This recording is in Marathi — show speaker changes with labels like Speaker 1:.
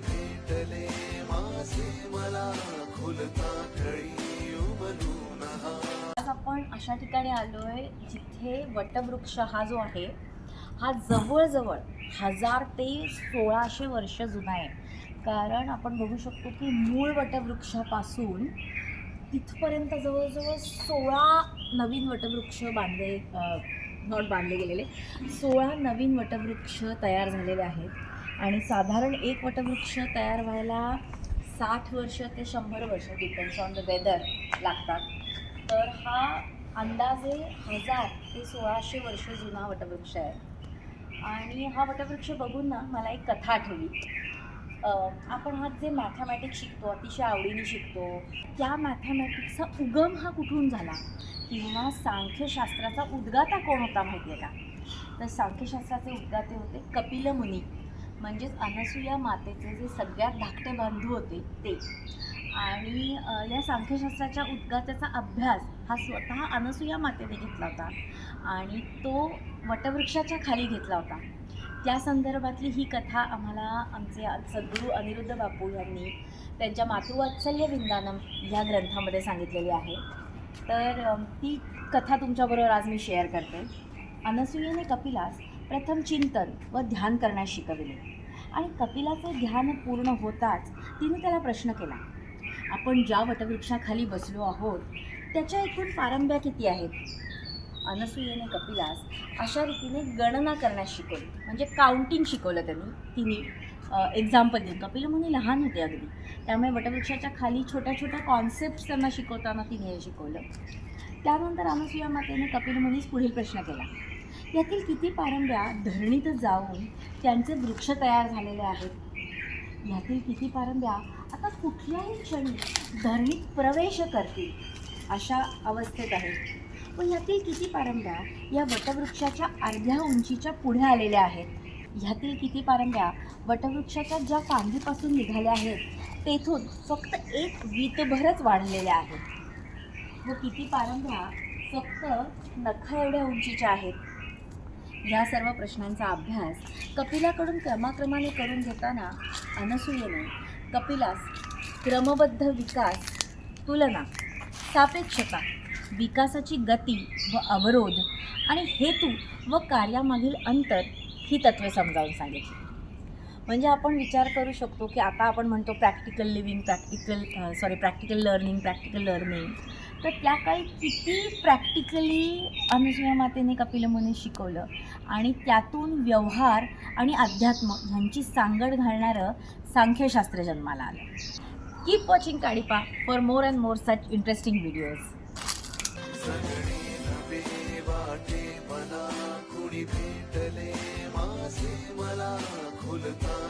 Speaker 1: भेटले माझे मला खुलता खळी उमलून
Speaker 2: आज आपण अशा ठिकाणी आलोय जिथे वटवृक्ष हा जो आहे हा जवळजवळ हजार ते सोळाशे वर्ष जुना आहे. कारण आपण बघू शकतो की मूळ वटवृक्षापासून तिथपर्यंत जवळजवळ सोळा नवीन वटवृक्ष बांधले नॉट बांधले गेलेले सोळा नवीन वटवृक्ष तयार झालेले आहेत. आणि साधारण एक वटवृक्ष तयार व्हायला साठ वर्ष ते शंभर वर्ष डिपेंड्स ऑन द वेदर लागतात. तर हा अंदाजे हजार ते सोळाशे वर्ष जुना वटवृक्ष आहे. आणि हा वटवृक्ष बघून ना मला एक कथा आठवली. आपण हा जे मॅथमॅटिक्स शिकतो अतिशय आवडीने शिकतो त्या मॅथमॅटिक्सचा उगम हा कुठून झाला? किंवा सांख्यशास्त्राचा उद्गाता कोण होता माहिती आहे का? तर सांख्यशास्त्राचे उद्गाते होते कपिल मुनी म्हणजेच अनसुया मातेचे जे सगळ्यात धाकटे बंधू होते ते. आणि या सांख्यशास्त्राच्या उद्गाताचा अभ्यास हा स्वतः अनसुया मातेने घेतला होता. आणि तो वटवृक्षाच्या खाली घेतला होता. त्या संदर्भातली ही कथा आम्हाला आमचे सद्गुरू अनिरुद्ध बापू यांनी त्यांच्या मातृवात्सल्य विंदानम ह्या ग्रंथामध्ये सांगितलेली आहे. तर ती कथा तुमच्याबरोबर आज मी शेअर करते. अनसुयेने कपिलास प्रथम चिंतन व ध्यान करण्यास शिकविले. आणि कपिलाचे ध्यान पूर्ण होताच तिने त्याला प्रश्न केला आपण ज्या वटवृक्षाखाली बसलो आहोत त्याच्या एकूण पारंब्या किती आहेत? अनसूयेने कपिलास अशा रीतीने गणना करण्यास शिकवली. म्हणजे काउंटिंग शिकवलं त्यांनी. तिने एक्झाम्पल देऊन कपिल मुनी लहान होते अगदी. त्यामुळे वटवृक्षाच्या खाली छोट्या छोट्या कॉन्सेप्ट त्यांना शिकवताना तिने हे शिकवलं. त्यानंतर अनसूया मातेने कपिल मुनीस पुढील प्रश्न केला यातील किती पारंब्या धरणीत जाऊन त्यांचे वृक्ष तयार झालेले आहेत? यातील किती पारंब्या आता कुठल्याही क्षणी धरणीत प्रवेश करतील अशा अवस्थेत आहेत. व यातील किती पारंब्या या वटवृक्षाच्या अर्ध्या उंचीच्या पुढे आलेल्या आहेत? ह्यातील किती पारंब्या वटवृक्षाच्या ज्या फांदीपासून निघाल्या आहेत तेथून फक्त एक वीतभरच वाढलेल्या आहेत. व किती पारंब्या फक्त नखा एवढ्या उंचीच्या आहेत? ह्या सर्व प्रश्नांचा अभ्यास कपिलाकडून क्रमाक्रमाने करून घेताना अनसूयेने कपिलास क्रमबद्ध विकास तुलना सापेक्षता विकासाची गती व अवरोध आणि हेतू व कार्यामागील अंतर ही तत्वे समजावून सांगितली. म्हणजे आपण विचार करू शकतो की आता आपण म्हणतो practical living practical sorry practical learning practical learning तर त्या काही किती प्रॅक्टिकली अनुसूया मातेने कपिल मुनी शिकवलं आणि त्यातून व्यवहार आणि अध्यात्म ह्यांची सांगड घालणारं सांख्यशास्त्र जन्माला आलं. Keep watching काडिपा for more and more such interesting videos
Speaker 1: the time.